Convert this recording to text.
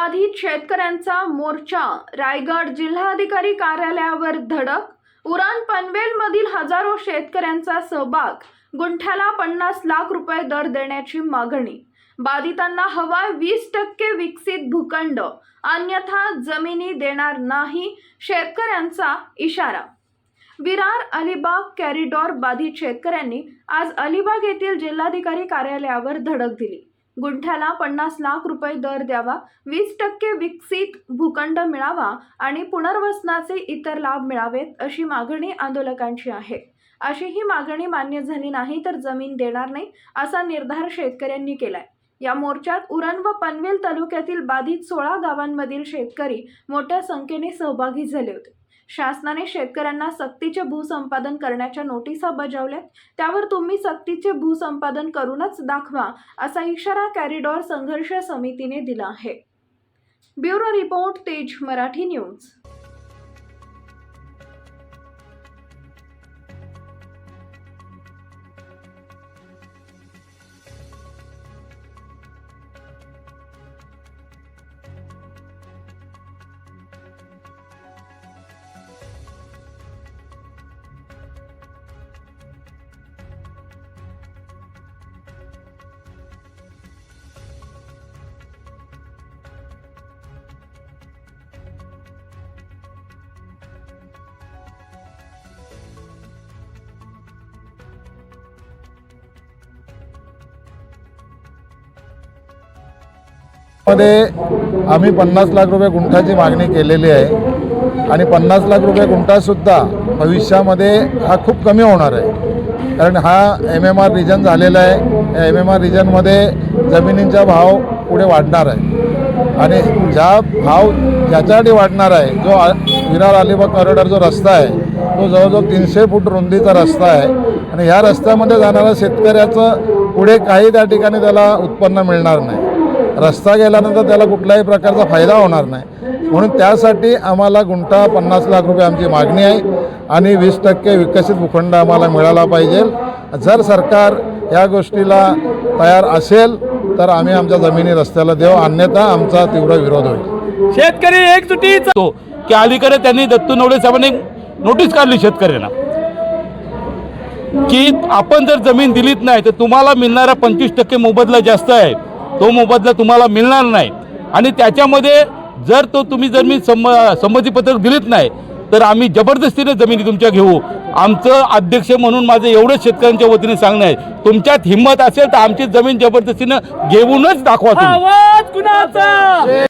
बाधित शेतकऱ्यांचा मोर्चा. रायगड जिल्हाधिकारी कार्यालयावर धडक. उरण पनवेलमधील हजारो शेतकऱ्यांचा सहभाग. गुंठ्याला पन्नास लाख रुपये दर देण्याची मागणी. बाधितांना हवा वीस टक्के विकसित भूखंड. अन्यथा जमिनी देणार नाही शेतकऱ्यांचा इशारा. विरार अलिबाग कॅरिडॉर बाधित शेतकऱ्यांनी आज अलिबाग येथील जिल्हाधिकारी कार्यालयावर धडक दिली. गुंठ्याला पन्नास लाख रुपये दर द्यावा वीस टक्के विकसित भूखंड मिळावा आणि पुनर्वसनाचे इतर लाभ मिळावेत अशी मागणी आंदोलकांची आहे. अशी ही मागणी मान्य झाली नाही तर जमीन देणार नाही असा निर्धार शेतकऱ्यांनी केलाय. या मोर्चात उरण व पनवेल तालुक्यातील बाधित सोळा गावांमधील शेतकरी मोठ्या संख्येने सहभागी झाले होते. शासनाने शेतकऱ्यांना सक्तीचे भूसंपादन करण्याच्या नोटिसा बजावल्यात त्यावर तुम्ही सक्तीचे भूसंपादन करूनच दाखवा असा इशारा कॅरिडॉर संघर्ष समितीने दिला आहे. ब्युरो रिपोर्ट तेज मराठी न्यूज. मध्ये आम्ही पन्नास लाख रुपये गुंठाची मागणी केलेली आहे. आणि पन्नास लाख रुपये गुंठासुद्धा भविष्यामध्ये हा खूप कमी होणार आहे. कारण हा एम एम आर रिजन झालेला आहे. या एम एम आर रिजनमध्ये जमिनींचा भाव पुढे वाढणार आहे. आणि ज्या भाव ज्याच्यासाठी वाढणार आहे जो विरार अलिबाग कॉरिडॉर जो रस्ता आहे तो जवळजवळ तीनशे फूट रुंदीचा रस्ता आहे. आणि ह्या रस्त्यामध्ये जाणाऱ्या शेतकऱ्याचं पुढे काही त्या ठिकाणी त्याला उत्पन्न मिळणार नाही. रस्ता गेल्यानंतर त्याला कुठल्याही प्रकारचा फायदा होणार नाही. म्हणून त्यासाठी आम्हाला गुंठा पन्नास लाख रुपये आमची मागणी आहे आणि वीस टक्के विकसित भूखंड आम्हाला मिळाला पाहिजे. जर सरकार या गोष्टीला तयार असेल तर आम्ही आमच्या जमिनी रस्त्याला देऊ. अन्यथा आमचा तीव्र विरोध होईल. शेतकरी एकजुटीचा तो की अलीकडे त्यांनी दत्तू नवडे साहेबांनी नोटीस काढली शेतकऱ्यांना. की आपण जर जमीन दिलीत नाही तर तुम्हाला मिळणारा पंचवीस टक्के मोबदला जास्त आहे. तो मोबदला तुम्हाला मिळणार नाही. आणि त्याच्यामध्ये जर तो तुम्ही जर मी संम संमतीपत्रक दिलीत नाही तर आम्ही जबरदस्तीने जमिनी तुमच्या घेऊ. आमचं अध्यक्ष म्हणून माझं एवढंच शेतकऱ्यांच्या वतीने सांगणं आहे. तुमच्यात हिंमत असेल तर आमची जमीन जबरदस्तीनं घेऊनच दाखवा तुम्ही.